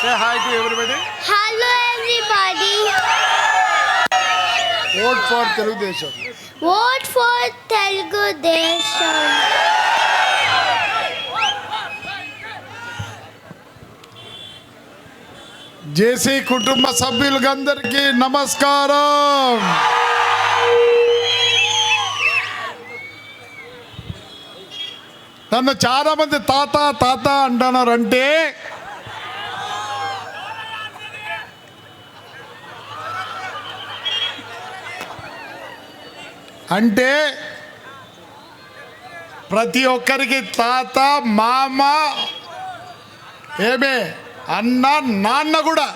Say hi to everybody. Hello everybody. Vote for Telugudesam. Vote for Telugu Desam. JC కుటుంబ సభ్యులందరికీ నమస్కారం నన్ను చాలా మంది తాత తాత అంటున్నారంటే అంటే ప్రతి ఒక్కరికి తాత మామ ఏమే అన్న నాన్న కూడా.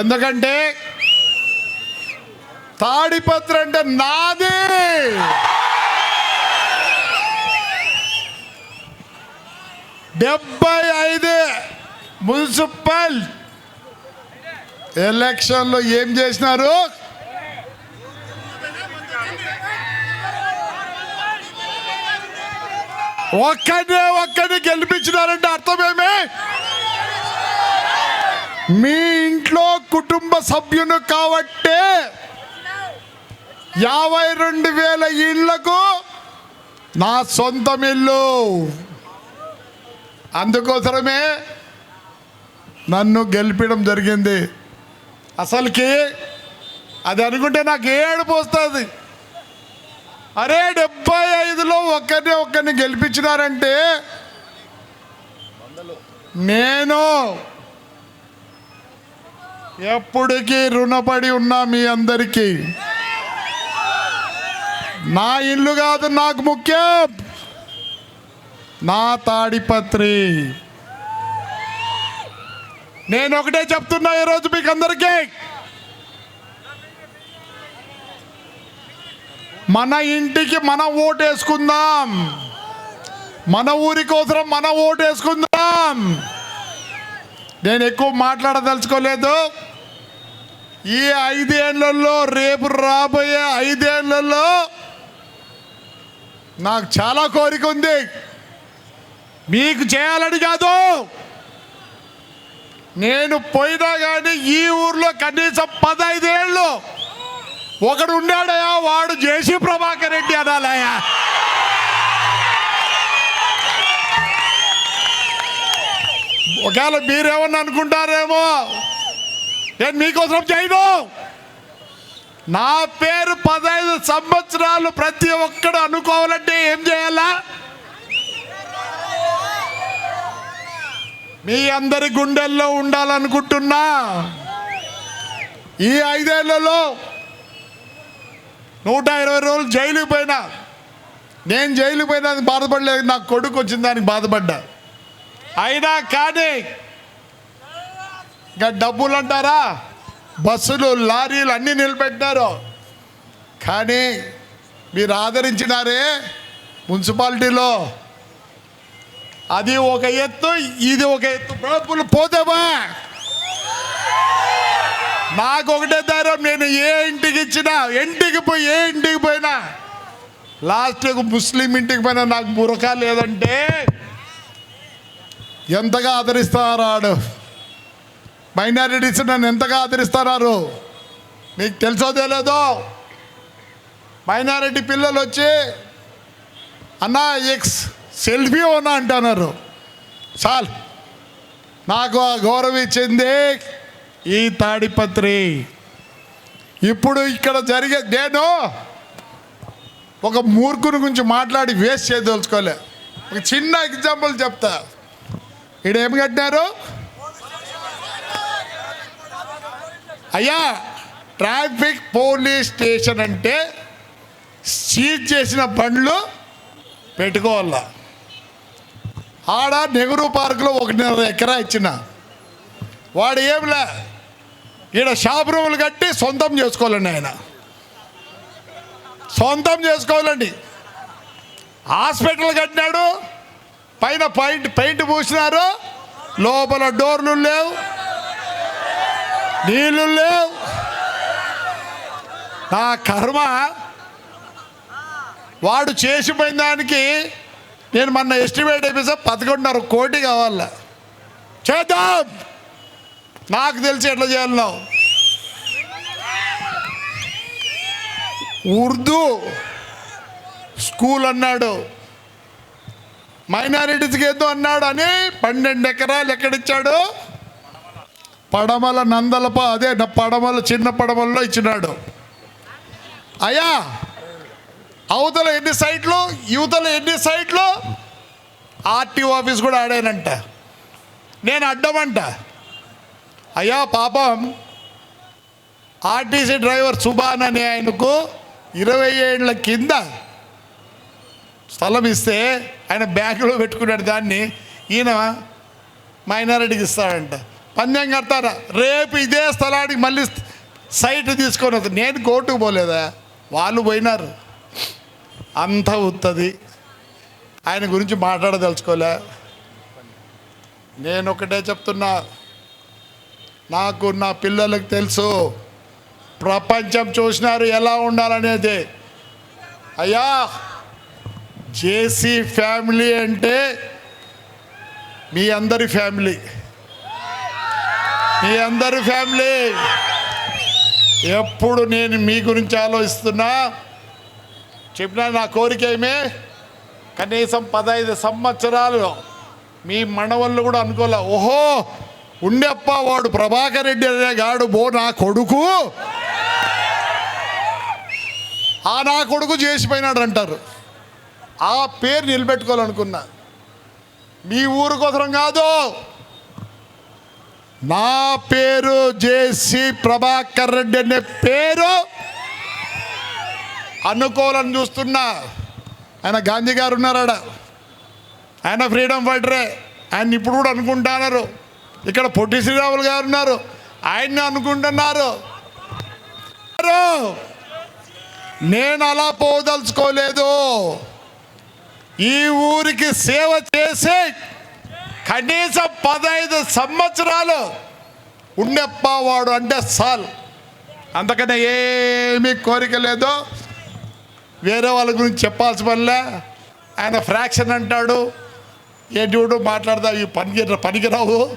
ఎందుకంటే తాడిపత్ర అంటే నాది. డెబ్బై ఐదు మున్సిపల్ ఎలక్షన్లో ఏం చేసినారు? ఒక్కనే ఒక్కడిని గెలిపించినారంటే అర్థమేమే? మీ ఇంట్లో కుటుంబ సభ్యులు కాబట్టే యాభై రెండు వేల ఇళ్ళకు నా సొంతం ఇల్లు. అందుకోసమే నన్ను గెలిపించడం జరిగింది. అసలుకి అది అనుకుంటే నాకు ఏడుపు వస్తుంది. అరే డెబ్బై ఐదులో ఒక్కరిని ఒక్కరిని గెలిపించినారంటే నేను ఎప్పటికీ రుణపడి ఉన్నా మీ అందరికీ. నా ఇల్లు కాదు నాకు ముఖ్యం. నా తాడిపత్రి. నేను ఒకటే చెప్తున్నా ఈరోజు మీకు అందరికీ మన ఇంటికి మనం ఓటు వేసుకుందాం మన ఊరి కోసం మనం ఓటు వేసుకుందాం నేను ఎక్కువ మాట్లాడదలుచుకోలేదు. ఈ ఐదేళ్ళలో రేపు రాబోయే ఐదేళ్ళలో నాకు చాలా కోరిక ఉంది. మీకు చేయాలని కాదు. నేను పోయినా కానీ ఈ ఊర్లో కనీసం పదైదేళ్ళు ఒకడు ఉండాడయా వాడు జేసీ ప్రభాకర్ రెడ్డి అనాలయా? ఒకవేళ మీరేమన్నా అనుకుంటారేమో నేను మీకోసం చేయను. నా పేరు పదహైదు సంవత్సరాలు ప్రతి ఒక్కడు అనుకోవాలంటే ఏం చేయాలా? మీ అందరి గుండెల్లో ఉండాలనుకుంటున్నా. ఈ ఐదేళ్ళలో నూట ఇరవై రోజులు జైలుకి పోయినా. నేను జైలు పోయినా బాధపడలేదు నాకు కొడుకు వచ్చిన దానికి బాధపడ్డా. అయినా కానీ ఇంకా డబ్బులు అంటారా? బస్సులు లారీలు అన్నీ నిలబెట్టారు కానీ మీరు ఆదరించినారే మున్సిపాలిటీలో. అది ఒక ఎత్తు ఇది ఒక ఎత్తు. డబ్బులు పోతేవా నాకు ఒకటే దారం నేను ఏ ఇంటికి ఇచ్చినా ఇంటికి పోయి ఏ ఇంటికి పోయినా లాస్ట్కు ముస్లిం ఇంటికి పోయినా నాకు మురక లేదంటే ఎంతగా ఆదరిస్తున్నారు మైనారిటీస్ నన్ను ఎంతగా ఆదరిస్తున్నారు మీకు తెలుసో తెలియదో మైనారిటీ పిల్లలు వచ్చి అన్నా ఎక్స్ సెల్ఫీ ఉన్నా అంటున్నారు. చాలు నాకు ఆ గౌరవం ఇచ్చింది ఈ తాడిపత్రి. ఇప్పుడు ఇక్కడ జరిగే నేను ఒక మూర్ఖుని గురించి మాట్లాడి వేస్ట్ చేయదలుచుకోలే. ఒక చిన్న ఎగ్జాంపుల్ చెప్తా. ఇక్కడ ఏం కట్టినారు? అయ్యా ట్రాఫిక్ పోలీస్ స్టేషన్ అంటే సీజ్ చేసిన బండ్లు పెట్టుకోవాలా? ఆడ నెహ్రూ పార్కులో ఒకటిన్నర ఎకరా ఇచ్చిన. వాడు ఏంలే ఈడ షాప్ రూములు కట్టి సొంతం చేసుకోవాలండి ఆయన. సొంతం చేసుకోవాలండి. హాస్పిటల్ కట్టినాడు పైన పెయింట్ పెయింట్ పూసినారు లోపల డోర్లు లేవు నీళ్ళు లేవు. నా కర్మ వాడు చేసిపోయిన దానికి నేను మొన్న ఎస్టిమేట్ అయిపోయి పదకొండున్నర కోటి కావాల. చేద్దాం! నాకు తెలిసి ఎట్లా చేయాలన్నావు? ఉర్దూ స్కూల్ అన్నాడు. మైనారిటీస్కి ఏదో అన్నాడు అని పన్నెండు ఎకరాలు ఎక్కడిచ్చాడు? పడమల నందలప అదే నా పడమల చిన్న పడమల్లో ఇచ్చినాడు. అయ్యా అవతల ఎన్ని సైట్లు యువతల ఎన్ని సైట్లు? ఆర్టీఓ ఆఫీస్ కూడా ఆడానంట. నేను అడ్డమంట. అయ్యా పాపం. ఆర్టీసీ డ్రైవర్ సుభాన్ అనే ఆయనకు ఇరవై ఏళ్ళ కింద స్థలం ఇస్తే ఆయన బ్యాంకులో పెట్టుకున్నాడు దాన్ని. ఈయన మైనారిటీకి ఇస్తాడంట. పందెం కడతారా? రేపు ఇదే స్థలానికి మళ్ళీ సైట్ తీసుకొని వస్తా. నేను కోర్టుకు పోలేదా? వాళ్ళు పోయినారు. అంతా ఉత్తది. ఆయన గురించి మాట్లాడదలుచుకోలే. నేను ఒకటే చెప్తున్నా. నాకు నా పిల్లలకు తెలుసు. ప్రపంచం చూసినారు ఎలా ఉండాలనేది. అయ్యా జేసీ ఫ్యామిలీ అంటే మీ అందరి ఫ్యామిలీ. మీ అందరి ఫ్యామిలీ. ఎప్పుడు నేను మీ గురించి ఆలోచిస్తున్నా చెప్పినా నా కోరిక ఏమే? కనీసం పదహైదు సంవత్సరాలు మీ మనవళ్ళు కూడా అనుకోలే. ఓహో ఉండెప్ప వాడు ప్రభాకర్ రెడ్డి అనే గాడు బో నా కొడుకు. ఆ నా కొడుకు చేసిపోయినాడు అంటారు. ఆ పేరు నిలబెట్టుకోవాలనుకున్నా. మీ ఊరు కోసరం కాదు. నా పేరు జేసి ప్రభాకర్ రెడ్డి అనే పేరు అనుకోవాలని చూస్తున్నా. ఆయన గాంధీ గారు ఉన్నారాడ? ఆయన ఫ్రీడమ్ ఫైటరే. ఆయన ఇప్పుడు కూడా అనుకుంటున్నారు ఇక్కడ పొట్టి శ్రీరాములు గారు ఉన్నారు. ఆయన్ని అనుకుంటున్నారు. నేను అలా పోదలుచుకోలేదు. ఈ ఊరికి సేవ చేసే కనీసం పదహైదు సంవత్సరాలు ఉండెప్పవాడు అంటే సాల్ అందుకనే ఏమీ కోరిక లేదు. వేరే వాళ్ళ గురించి చెప్పాల్సి పనిలే. ఆయన ఫ్రాక్షన్ అంటాడు. ఏ మాట్లాడదా? ఈ పనికి పనికిరావు.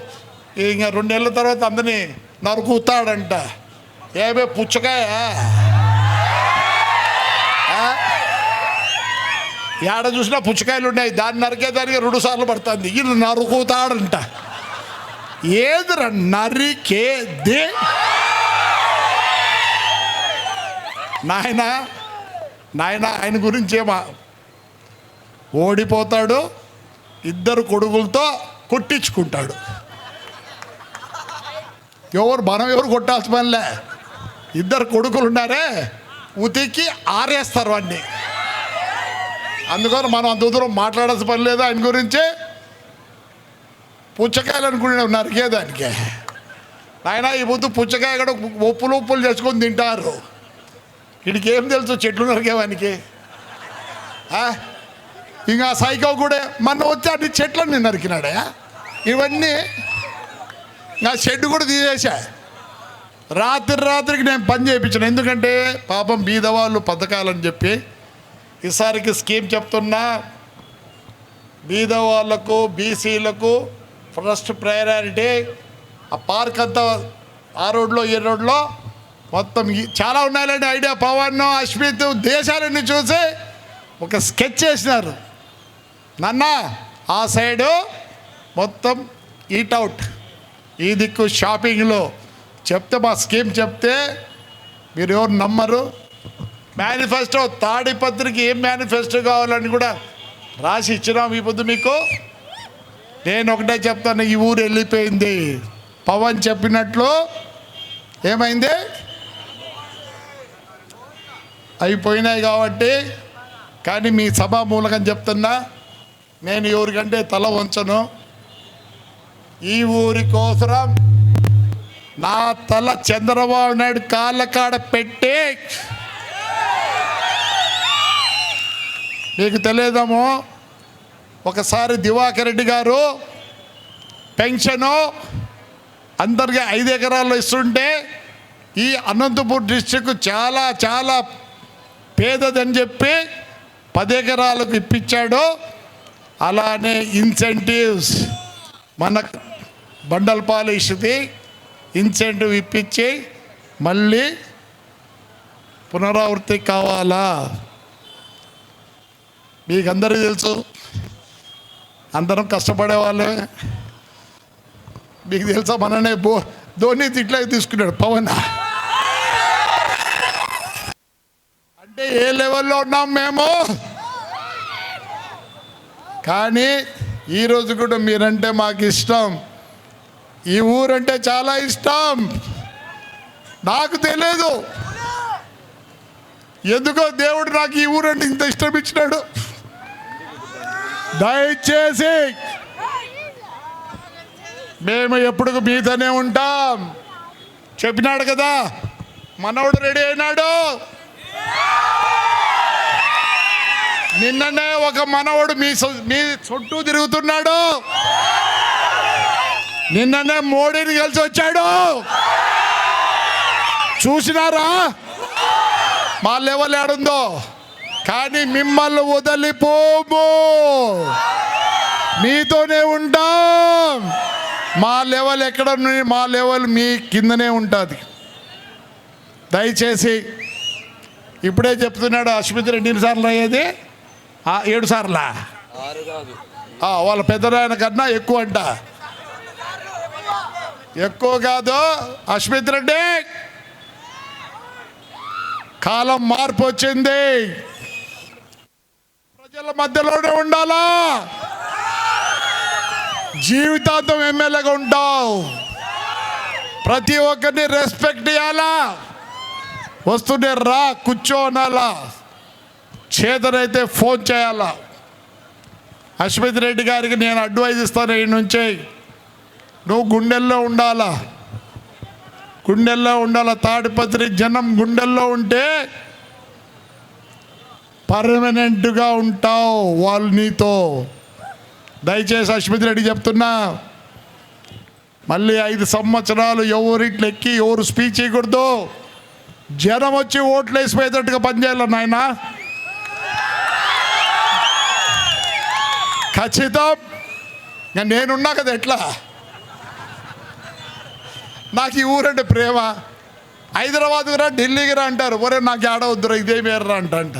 ఇంకా రెండేళ్ళ తర్వాత అందరినీ నరుకుతాడంట. ఏమే పుచ్చకాయ? ఏడ చూసినా పుచ్చకాయలు ఉన్నాయి. దాన్ని నరికేదానికి రెండు సార్లు పడుతుంది. ఇది నరుకుతాడంట. ఏదిరా నరికేది? నాయన నాయన ఆయన గురించి ఏమా? ఓడిపోతాడు ఇద్దరు కొడుకులతో కొట్టించుకుంటాడు. ఎవరు మనం ఎవరు కొట్టాల్సి పనిలే? ఇద్దరు కొడుకులు ఉన్నారే ఉతికి ఆరేస్తారు వాడిని. అందుకని మనం అంత దూరం మాట్లాడాల్సిన పని లేదు ఆయన గురించి. పుచ్చకాయలు అనుకునే నరికేదానికి ఆయన ఈ పొద్దు పుచ్చకాయ కూడా ఉప్పులు ఉప్పులు చేసుకొని తింటారు. వీడికి ఏం తెలుసు? చెట్లు నరికేవానికి ఇంకా సైకో కూడా మన వచ్చి అన్ని చెట్లన్నీ నరికినాడే. ఇవన్నీ నా షెడ్ కూడా తీసేసా. రాత్రి రాత్రికి నేను పని చేయించాను. ఎందుకంటే పాపం బీదవాళ్ళు పథకాలని చెప్పి ఈసారికి స్కీమ్ చెప్తున్నా. బీదవాళ్ళకు బీసీలకు ఫస్ట్ ప్రయారిటీ ఆ పార్క్ అంతా ఆ రోడ్లో ఈ రోడ్లో మొత్తం చాలా ఉన్నాయండి ఐడియా. పవన్ అశ్మిత్ దేశాలన్నీ చూసి ఒక స్కెచ్ చేసినారు. నాన్న ఆ సైడు మొత్తం ఈట్ అవుట్. ఈ దిక్కు షాపింగ్లో చెప్తే మా స్కీమ్ చెప్తే మీరు ఎవరు నమ్మరు. మేనిఫెస్టో తాడిపత్రికి ఏం మేనిఫెస్టో కావాలని కూడా రాసి ఇచ్చినాం ఈ పొద్దు మీకు. నేను ఒకటే చెప్తాను ఈ ఊరు వెళ్ళిపోయింది. పవన్ చెప్పినట్లు ఏమైంది? అయిపోయినాయి కాబట్టి కానీ మీ సభా మూలకం చెప్తున్నా నేను ఎవరికంటే తల వంచను. ఈ ఊరి కోసరం నా తల చంద్రబాబు నాయుడు కాళ్ళ కాడ పెట్టి. మీకు తెలియదేమో ఒకసారి దివాకర్ రెడ్డి గారు పెన్షను అందరికీ ఐదు ఎకరాల్లో ఇస్తుంటే ఈ అనంతపూర్ డిస్టిక్ చాలా చాలా పేదదని చెప్పి పది ఎకరాలకు ఇప్పించాడు. అలానే ఇన్సెంటివ్స్ మన బండల్ పాలిష్ది ఇన్సెంటివ్ ఇప్పించి మళ్ళీ పునరావృత్తి కావాలా? మీకు అందరికీ తెలుసు అందరం కష్టపడే వాళ్ళే మీకు తెలుసా మననే బో ధోని తిట్లే తీసుకున్నాడు పవన్. అంటే ఏ లెవెల్లో ఉన్నాం మేము? కానీ ఈరోజు కూడా మీరంటే మాకు ఇష్టం. ఈ ఊరంటే చాలా ఇష్టం. నాకు తెలియదు ఎందుకో దేవుడు నాకు ఈ ఊరంటే ఇంత ఇష్టం ఇచ్చినాడు. దయచేసి మేము ఎప్పుడు మీతోనే ఉంటాం. చెప్పినాడు కదా మనవడు రెడీ అయినాడు. నిన్ననే ఒక మనవడు మీ మీ చుట్టూ తిరుగుతున్నాడు. నిన్ననే మోడీని కలిసి వచ్చాడు. చూసినారా? మా లెవెల్ ఏడుందో? కానీ మిమ్మల్ని వదిలిపోము. మీతోనే ఉంటాం. మా లెవెల్ ఎక్కడ? మా లెవెల్ మీ కిందనే ఉంటుంది. దయచేసి ఇప్పుడే చెప్తున్నాడు అశ్మిత్ రెడ్డి ఎన్నిసార్లు అయ్యేది ఏడు సార్లా? వాళ్ళ పెద్దనాయన కన్నా ఎక్కువ అంట ఎక్కువ కాదు. అశ్మిత్ రెడ్డి. కాలం మార్పు వచ్చింది. ప్రజల మధ్యలోనే ఉండాలా? జీవితాంతం ఎమ్మెల్యేగా ఉంటావు. ప్రతి ఒక్కరిని రెస్పెక్ట్ ఇవ్వాలా వస్తుంటే రా కూర్చో అనాలా? చేతనైతే ఫోన్ చేయాలా? అశ్విత్ రెడ్డి గారికి నేను అడ్వైజ్ ఇస్తాను ఈ నుంచే. నువ్వు గుండెల్లో ఉండాలా? గుండెల్లో ఉండాలా? తాడిపత్రి జనం గుండెల్లో ఉంటే పర్మనెంట్గా ఉంటావు వాళ్ళు నీతో. దయచేసి అశ్వత్ రెడ్డి చెప్తున్నా మళ్ళీ ఐదు సంవత్సరాలు ఎవరు ఎక్కి ఎవరు స్పీచ్ చేయకూడదు జనం వచ్చి ఓట్లు వేసిపోయేటట్టుగా పనిచేయాలి నాయన? ఖచ్చితం. నేనున్నా కదా ఎట్లా? నాకు ఈ ఊరంటే ప్రేమ. హైదరాబాద్కి రా ఢిల్లీకి రా అంటారు. ఒరే నాకు ఏడవద్దురా ఇదే వేర్రా అంట అంట.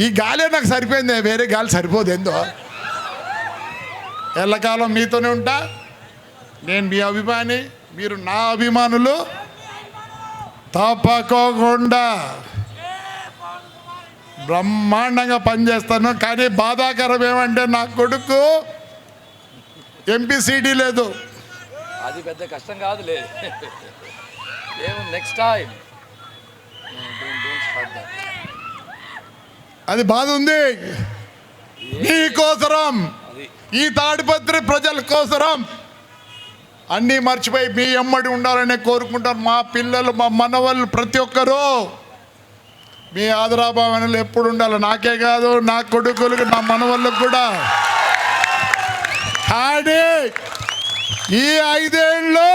ఈ గాలే నాకు సరిపోయింది వేరే గాలి సరిపోదు ఏందో. ఎల్లకాలం మీతోనే ఉంటా. నేను మీ అభిమాని మీరు నా అభిమానులు. తప్పకోకుండా బ్రహ్మాండంగా పనిచేస్తాను కానీ బాధాకరం ఏమంటే నా కొడుకు ఎంపీసీడీ లేదు. అది పెద్ద కష్టం కాదులే. ఏమో నెక్స్ట్ టైం అది బాధ ఉంది. మీకోసరం ఈ తాడిపత్రి ప్రజల కోసరం. అన్నీ మర్చిపోయి మీ ఎమ్మడి ఉండాలని కోరుకుంటారు మా పిల్లలు మా మనవాళ్ళు ప్రతి ఒక్కరూ. మీ ఆదరాభావనలు ఎప్పుడు ఉండాలి? నాకే కాదు నా కొడుకులకు నా మనవాళ్ళకు కూడా. కానీ ఈ ఐదేళ్ళు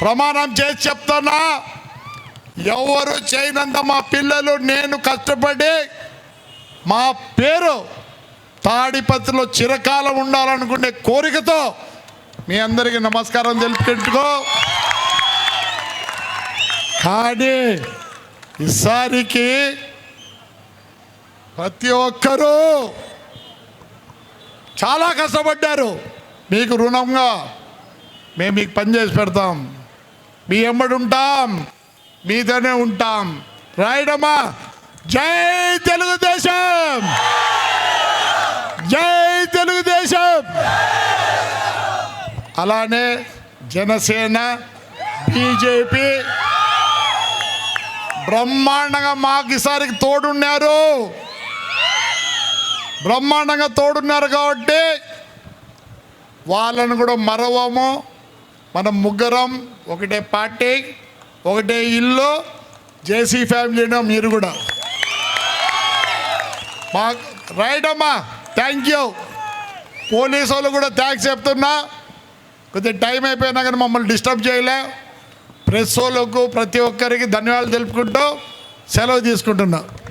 ప్రమాణం చేసి చెప్తున్నా ఎవరు చేయనంత మా పిల్లలు నేను కష్టపడి మా పేరు తాడిపత్రిలో చిరకాలం ఉండాలనుకునే కోరికతో మీ అందరికీ నమస్కారం తెలుపుకుంటుకో. కానీ ఈసారికి ప్రతి ఒక్కరూ చాలా కష్టపడ్డారు. మీకు రుణంగా మేము మీకు పని చేసి పెడతాం. మీ ఎంబడి ఉంటాం. మీతోనే ఉంటాం. రాయడమ్మా జై తెలుగుదేశం! జై తెలుగుదేశం! అలానే జనసేన బీజేపీ బ్రహ్మాండంగా మాకు ఈసారికి తోడున్నారు. బ్రహ్మాండంగా తోడున్నారు కాబట్టి వాళ్ళను కూడా మరవము. మనం ముగ్గురం ఒకటే పార్టీ ఒకటే ఇల్లు జేసీ ఫ్యామిలీనో మీరు కూడా. మా రైట్ అమ్మా థ్యాంక్ యూ. పోలీసు వాళ్ళు కూడా థ్యాంక్స్ చెప్తున్నా. కొద్దిగా టైం అయిపోయినా కానీ మమ్మల్ని డిస్టర్బ్ చేయలే. ప్రెస్ వాళ్ళకు ప్రతి ఒక్కరికి ధన్యవాదాలు తెలుపుకుంటూ సెలవు తీసుకుంటున్నా.